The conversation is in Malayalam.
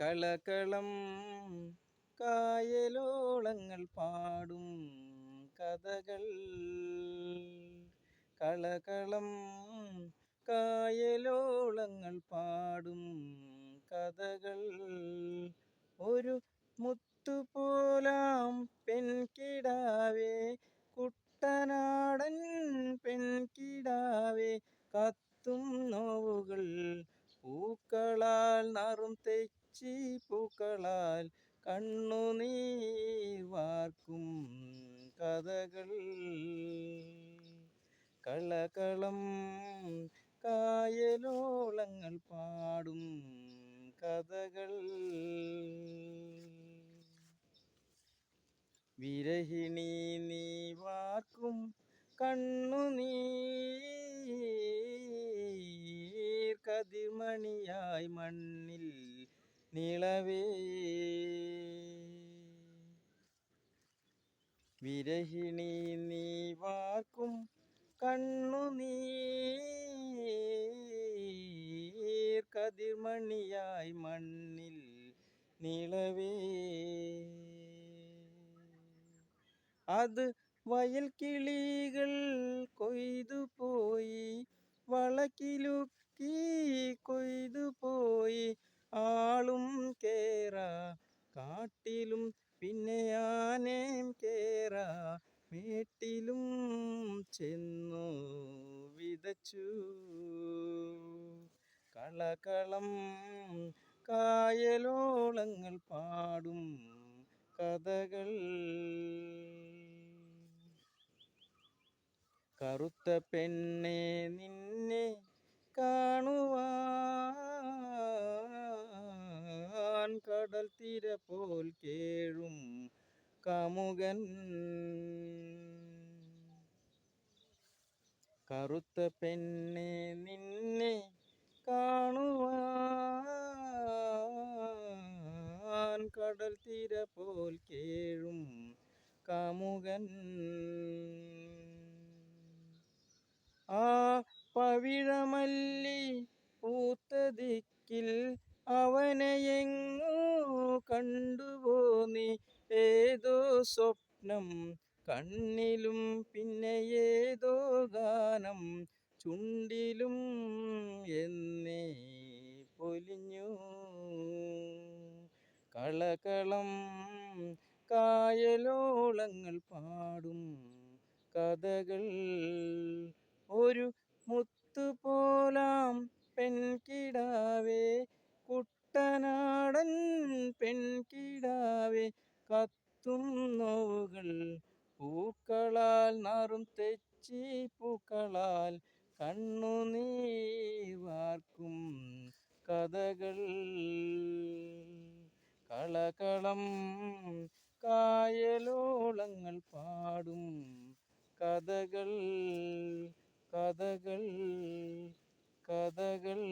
കളകളം കായലോളങ്ങൾ പാടും കഥകൾ. കളകളം കായലോളങ്ങൾ പാടും കഥകൾ. ഒരു മുത്തുപോലാം പെൺകിടാവേ കുട്ടനാടൻ പെൺകിടാവേ കത്തും നോവുകൾ പൂക്കളാൽ നറും തെച്ചി പൂക്കളാൽ കണ്ണുനീർ വാർക്കും കഥകൾ. കളകളം കായലോളങ്ങൾ പാടും കഥകൾ. വിരഹിണി നീ വാർക്കും കണ്ണുനീർ. കതിമണിയായി മണ്ണിൽ നിളവേ. വിരഹിണി നീ വാർക്കും കണ്ണുനീർ കതിർമണിയായി മണ്ണിൽ നിളവേ. അത് വയൽ കിളികൾ കൊയ്തു പോയി വളക്കിലുക്കി കാട്ടിലും പിന്നെ ആനേം കേറാ. മേട്ടിലും ചെന്നു വിതച്ചു. കളകളം കായലോളങ്ങൾ പാടും കഥകൾ. കറുത്ത പെണ്ണെ നിന്നെ കാണുവാൻ കടൽ തീര പോൽ കേഴും കാമുകൻ. കറുത്ത പെണ്ണെ നിന്നെ കാണുവാൻ കടൽ തീര പോൽ കേഴും കാമുകൻ. ആ പവിഴമല്ലി പൂത്ത ദിക്കിൽ അവനെയെങ്ങോ കണ്ടുപോ നീ ഏതോ സ്വപ്നം കണ്ണിലും പിന്നെ ഏതോ ഗാനം ചുണ്ടിലും എന്നേ പൊലിഞ്ഞു. കളകളം കായലോളങ്ങൾ പാടും കഥകൾ. ഒരു മുത്തുപോലാം പെൺകിടാവേ പൂക്കളാൽ നറും തെച്ചി പൂക്കളാൽ കണ്ണുനീർ വാർക്കും കഥകൾ. കളകളം കായലോളങ്ങൾ പാടും കഥകൾ കഥകൾ കഥകൾ.